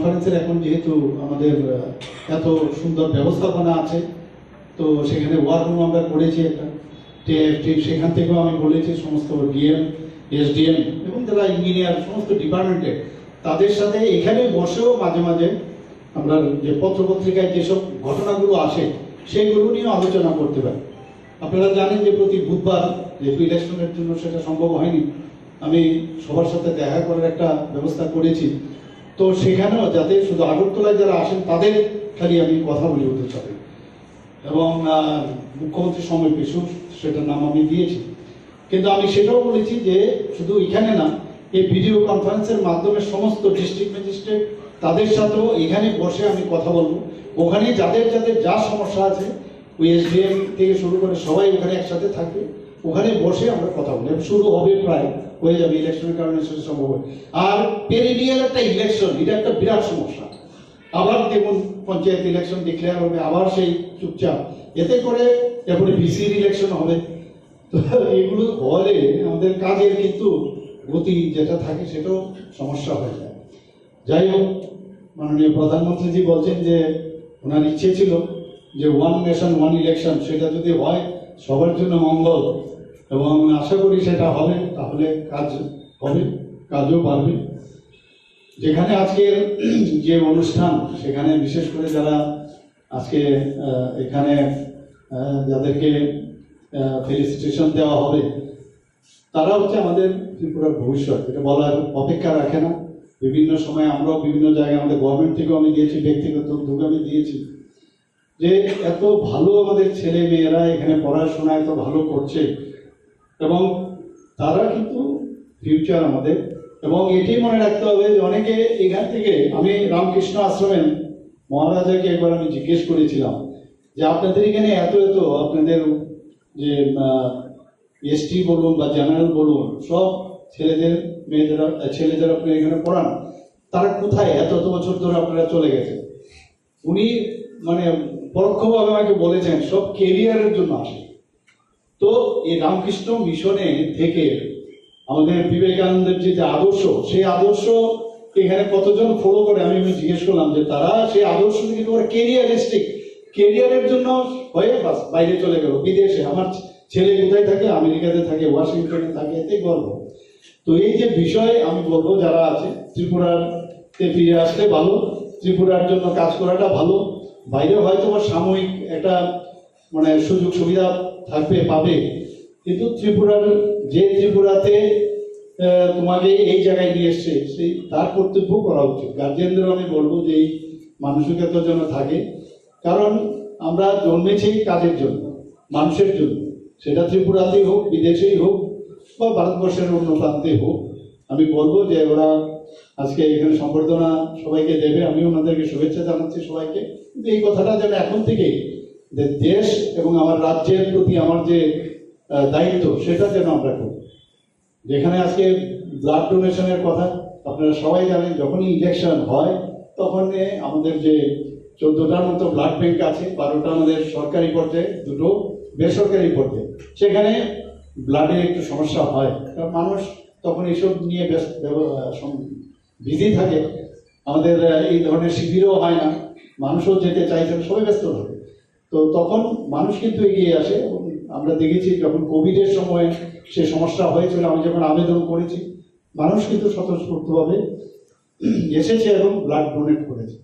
কনফারেন্সের এখন যেহেতু আমাদের এত সুন্দর ব্যবস্থাপনা আছে, তো সেখানে ওয়ার্ক রুম আমরা করেছি একটা। সেখান থেকেও আমি বলেছি সমস্ত ডিএম এসডিএম এবং যারা ইঞ্জিনিয়ার সমস্ত ডিপার্টমেন্টে তাদের সাথে এখানে বসেও মাঝে মাঝে আমরা যে পত্রপত্রিকায় যেসব ঘটনাগুলো আসে সেইগুলো নিয়েও আলোচনা করতে পারি। আপনারা জানেন যে প্রতি বুধবার যেহেতু ইলেকশনের জন্য সেটা সম্ভব হয়নি, আমি সবার সাথে দেখা করার একটা ব্যবস্থা করেছি। তো সেখানেও যাতে শুধু আগরতলায় যারা আসেন, তাদের খালি আমি কথা বলি ওদের সাথে। এবং মুখ্যমন্ত্রী সময় পেশু সেটার নাম আমি দিয়েছি। কিন্তু আমি সেটাও বলেছি যে শুধু এখানে না, এই ভিডিও কনফারেন্সের মাধ্যমে সমস্ত ডিস্ট্রিক্ট ম্যাজিস্ট্রেট তাদের সাথেও এখানে বসে আমি কথা বলব। ওখানে যাদের যাদের যা সমস্যা আছে, ওই এসডিএম থেকে শুরু করে সবাই ওখানে একসাথে থাকবে। ওখানে বসে আমরা কথা এবং শুরু হবে প্রায়, হয়ে যাবে ইলেকশনের কারণে সেটা সম্ভব হবে। আর পেরিনিয়াল একটা ইলেকশন এটা একটা বিরাট সমস্যা। আবার দেখুন, পঞ্চায়েত ইলেকশন ডিক্লেয়ার হবে, আবার সেই চুপচাপ। এতে করে এরপরে বিসির ইলেকশন হবে। তো এগুলো হলে আমাদের কাজের কিন্তু গতি যেটা থাকে সেটাও সমস্যা হয়ে যায়। যাই হোক, মাননীয় প্রধানমন্ত্রীজি বলছেন যে ওনার ইচ্ছে ছিল যে ওয়ান নেশন ওয়ান ইলেকশন সেটা যদি হয়, সবার জন্য মঙ্গল। এবং আশা করি সেটা হবে, তাহলে কাজ হবে, কাজও পারবে যেখানে আজকের যে অনুষ্ঠান, সেখানে বিশেষ করে যারা আজকে এখানে যাদেরকে ফেলিসিটেশন দেওয়া হবে, তারা হচ্ছে আমাদের ত্রিপুরার ভবিষ্যৎ। এটা বলার অপেক্ষা রাখে না। বিভিন্ন সময় আমরাও বিভিন্ন জায়গায় আমাদের গভর্নমেন্ট থেকেও আমি দিয়েছি ব্যক্তিগত উদ্যোগ আমি দিয়েছি যে এত ভালো আমাদের ছেলে মেয়েরা এখানে পড়াশোনা এত ভালো করছে এবং তারা কিন্তু ফিউচার আমাদের। এবং এটি মনে রাখতে হবে যে অনেকে এখান থেকে, আমি রামকৃষ্ণ আশ্রমে মহারাজাকে একবার আমি জিজ্ঞেস করেছিলাম যে আপনাদের এখানে এত এত আপনাদের যে এসটি বলুন বা জেনারেল বলুন, সব ছেলেদের, মেয়েদের, ছেলেদের আপনি এখানে পড়ান, তারা কোথায়? এত এত বছর ধরে আপনারা চলে গেছে উনি মানে পরোক্ষভাবে আমাকে বলেছেন, সব কেরিয়ারের জন্য আসে তো এই রামকৃষ্ণ মিশনে থেকে আমাদের বিবেকানন্দের যে আদর্শ, সেই আদর্শ এখানে কতজন ফলো করে? আমি এমনি জিজ্ঞেস করলাম যে তারা সেই আদর্শ থেকে তোমার কেরিয়ারিস্টিক কেরিয়ারের জন্য হয়ে বাস, বাইরে চলে গেল, বিদেশে। আমার ছেলে কোথায় থাকে? আমেরিকাতে থাকে, ওয়াশিংটনে থাকে, এতে গর্ব। তো এই যে বিষয় আমি বলব, যারা আছে ত্রিপুরাতে ফিরে আসলে ভালো, ত্রিপুরার জন্য কাজ করাটা ভালো। বাইরে হয়তো সাময়িক একটা মানে সুযোগ সুবিধা থাকবে, পাবে। কিন্তু ত্রিপুরার, যে ত্রিপুরাতে তোমাকে এই জায়গায় নিয়ে এসছে, সেই, তার কর্তব্য করা উচিত। গার্জিয়ানদের আমি বলব যে এই মানসিকতা যেন থাকে। কারণ আমরা জন্মেছি কাজের জন্য, মানুষের জন্য। সেটা ত্রিপুরাতেই হোক, বিদেশেই হোক, বা ভারতবর্ষের অন্য প্রান্তে হোক। আমি বলব যে ওরা আজকে এখানে সম্বর্ধনা সবাইকে দেবে। আমি ওনাদেরকে শুভেচ্ছা জানাচ্ছি সবাইকে। কিন্তু এই কথাটা যেন এখন থেকেই যে দেশ এবং আমার রাজ্যের প্রতি আমার যে দায়িত্ব, সেটা যেন আমরা করি। যেখানে আজকে ব্লাড ডোনেশনের কথা, আপনারা সবাই জানেন, যখনই ইলেকশন হয় তখন আমাদের যে চোদ্দটার মতো ব্লাড ব্যাংক আছে, বারোটা আমাদের সরকারি পর্যায়ে, দুটো বেসরকারি পর্যায়ে। সেখানে ব্লাডে একটু সমস্যা হয়। কারণ মানুষ তখন এসব নিয়ে ব্যস্ত বিধি থাকে। আমাদের এই ধরনের শিবিরও হয় না। মানুষও যেতে চাইছেন সবাই ব্যস্ত থাকে। তো তখন মানুষ কিন্তু এগিয়ে আসে। আমরা দেখেছি যখন কোভিডের সময় সে সমস্যা হয়েছিল, আমি যখন আবেদন করেছি, মানুষ কিন্তু স্বতঃস্ফূর্তভাবে এসেছে এবং ব্লাড ডোনেট করেছে।